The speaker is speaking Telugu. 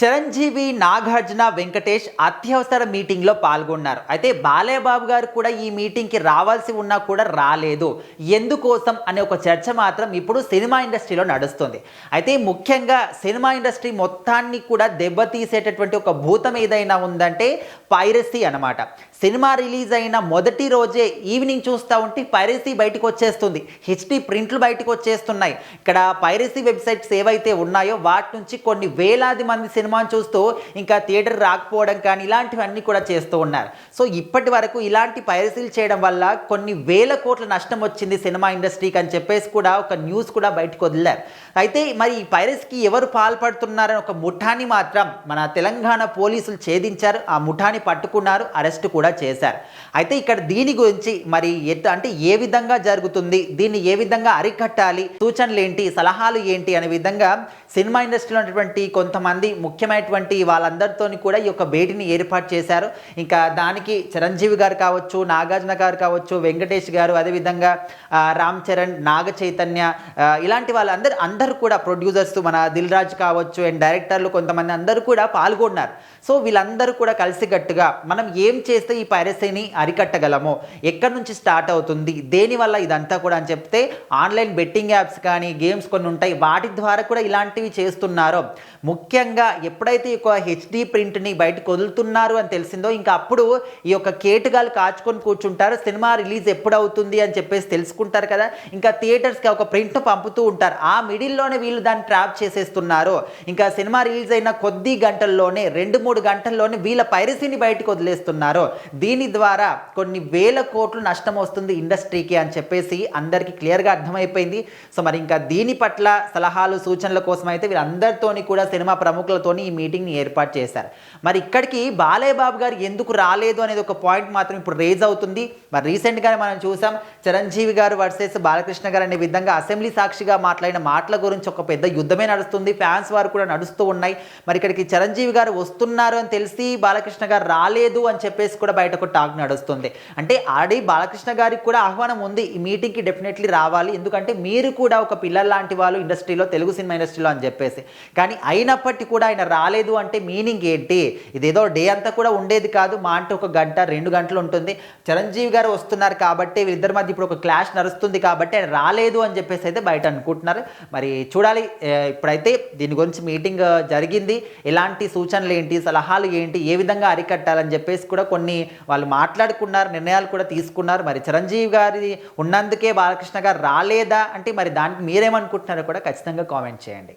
చిరంజీవి నాగార్జున వెంకటేష్ అత్యవసర మీటింగ్లో పాల్గొన్నారు. అయితే బాలయ్యబాబు గారు కూడా ఈ మీటింగ్కి రావాల్సి ఉన్నా కూడా రాలేదు. ఎందుకోసం అనే ఒక చర్చ మాత్రం ఇప్పుడు సినిమా ఇండస్ట్రీలో నడుస్తుంది. అయితే ముఖ్యంగా సినిమా ఇండస్ట్రీ మొత్తాన్ని కూడా దెబ్బతీసేటటువంటి ఒక భూతం ఏదైనా ఉందంటే పైరసీ అనమాట సినిమా రిలీజ్ అయిన మొదటి రోజే ఈవినింగ్ చూస్తూ ఉంటే పైరసీ బయటకు వచ్చేస్తుంది. హెచ్డి ప్రింట్లు బయటకు వచ్చేస్తున్నాయి. ఇక్కడ పైరసీ వెబ్సైట్స్ ఏవైతే ఉన్నాయో వాటి నుంచి కొన్ని వేలాది మంది సినిమా సినిమాను చూస్తూ ఇంకా థియేటర్ రాకపోవడం కానీ ఇలాంటివన్నీ కూడా చేస్తూ ఉన్నారు. సో ఇప్పటి వరకు ఇలాంటి పైరసీలు చేయడం వల్ల కొన్ని వేల కోట్ల నష్టం వచ్చింది సినిమా ఇండస్ట్రీకి అని చెప్పేసి కూడా ఒక న్యూస్ కూడా బయటకు వదిలారు. అయితే మరి ఈ పైరసీకి ఎవరు పాల్పడుతున్నారని ఒక ముఠాని మాత్రం మన తెలంగాణ పోలీసులు ఛేదించారు. ఆ ముఠాని పట్టుకున్నారు అరెస్ట్ కూడా చేశారు. అయితే ఇక్కడ దీని గురించి మరి ఎట్లా అంటే ఏ విధంగా జరుగుతుంది దీన్ని ఏ విధంగా అరికట్టాలి సూచనలు ఏంటి సలహాలు ఏంటి అనే విధంగా సినిమా ఇండస్ట్రీలో ఉన్నటువంటి కొంతమంది ముఖ్యమైనటువంటి వాళ్ళందరితోని కూడా ఈ యొక్క భేటీని ఏర్పాటు చేశారు. ఇంకా దానికి చిరంజీవి గారు కావచ్చు నాగార్జున గారు కావచ్చు వెంకటేష్ గారు అదేవిధంగా రామ్ చరణ్ నాగ చైతన్య ఇలాంటి వాళ్ళందరూ అందరూ కూడా ప్రొడ్యూసర్స్ మన దిల్ రాజు కావచ్చు అండ్ డైరెక్టర్లు కొంతమంది అందరూ కూడా పాల్గొన్నారు. సో వీళ్ళందరూ కూడా కలిసికట్టుగా మనం ఏం చేస్తే ఈ పైరసీని అరికట్టగలము ఎక్కడి నుంచి స్టార్ట్ అవుతుంది దేనివల్ల ఇదంతా కూడా అని చెప్తే ఆన్లైన్ బెట్టింగ్ యాప్స్ కానీ గేమ్స్ కొన్ని ఉంటాయి వాటి ద్వారా కూడా ఇలాంటివి చేస్తున్నారో. ముఖ్యంగా ఎప్పుడైతే ఈ యొక్క హెచ్డి ప్రింట్ని బయటకు వదులుతున్నారు అని తెలిసిందో ఇంకా అప్పుడు ఈ యొక్క కేటుగాలు కాచుకొని కూర్చుంటారు. సినిమా రిలీజ్ ఎప్పుడు అవుతుంది అని చెప్పేసి తెలుసుకుంటారు కదా. ఇంకా థియేటర్స్కి ఒక ప్రింట్ పంపుతూ ఉంటారు. ఆ మిడిల్లోనే వీళ్ళు దాన్ని ట్రాప్ చేసేస్తున్నారు. ఇంకా సినిమా రిలీజ్ అయిన కొద్ది గంటల్లోనే రెండు మూడు గంటల్లోనే వీళ్ళ పైరసీని బయటకు వదిలేస్తున్నారు. దీని ద్వారా కొన్ని వేల కోట్లు నష్టం వస్తుంది ఇండస్ట్రీకి అని చెప్పేసి అందరికీ క్లియర్గా అర్థమైపోయింది. సో మరి ఇంకా దీని పట్ల సలహాలు సూచనల కోసం అయితే వీళ్ళందరితోని కూడా సినిమా ప్రముఖులతో ప్రముఖులతోని ఈ మీటింగ్ని ఏర్పాటు చేశారు. మరి ఇక్కడికి బాలయ్యబాబు గారు ఎందుకు రాలేదు అనేది ఒక పాయింట్ మాత్రం ఇప్పుడు రేజ్ అవుతుంది. మరి రీసెంట్గానే మనం చూసాం చిరంజీవి గారు వర్సెస్ బాలకృష్ణ గారు అనే విధంగా అసెంబ్లీ సాక్షిగా మాట్లాడిన మాటల గురించి ఒక పెద్ద యుద్ధమే నడుస్తుంది. ఫ్యాన్స్ వారు కూడా నడుస్తూ ఉన్నాయి. మరి ఇక్కడికి చిరంజీవి గారు వస్తున్నారు అని తెలిసి బాలకృష్ణ గారు రాలేదు అని చెప్పేసి కూడా బయట ఒక టాక్ నడుస్తుంది. అంటే ఆడి బాలకృష్ణ గారికి కూడా ఆహ్వానం ఉంది ఈ మీటింగ్కి డెఫినెట్లీ రావాలి. ఎందుకంటే మీరు కూడా ఒక పిల్లల లాంటి వాళ్ళు ఇండస్ట్రీలో తెలుగు సినిమా ఇండస్ట్రీలో అని చెప్పేసి. కానీ అయినప్పటికీ కూడా ఆయన రాలేదు అంటే మీనింగ్ ఏంటి? ఇదేదో డే అంతా కూడా ఉండేది కాదు మా అంటే ఒక గంట రెండు గంటలు ఉంటుంది. చిరంజీవి గారు వస్తున్నారు కాబట్టి వీళ్ళిద్దరి మధ్య ఇప్పుడు ఒక క్లాష్ నడుస్తుంది కాబట్టి ఆయన రాలేదు అని చెప్పేసి అయితే బయట అనుకుంటున్నారు. మరి చూడాలి ఇప్పుడైతే దీని గురించి మీటింగ్ జరిగింది. ఎలాంటి సూచనలు ఏంటి సలహాలు ఏంటి ఏ విధంగా అరికట్టాలని చెప్పేసి కూడా కొన్ని వాళ్ళు మాట్లాడుకున్నారు నిర్ణయాలు కూడా తీసుకున్నారు. మరి చిరంజీవి గారి ఉన్నందుకే బాలకృష్ణ గారు రాలేదా అంటే మరి దానికి మీరేమనుకుంటున్నారో కూడా ఖచ్చితంగా కామెంట్ చేయండి.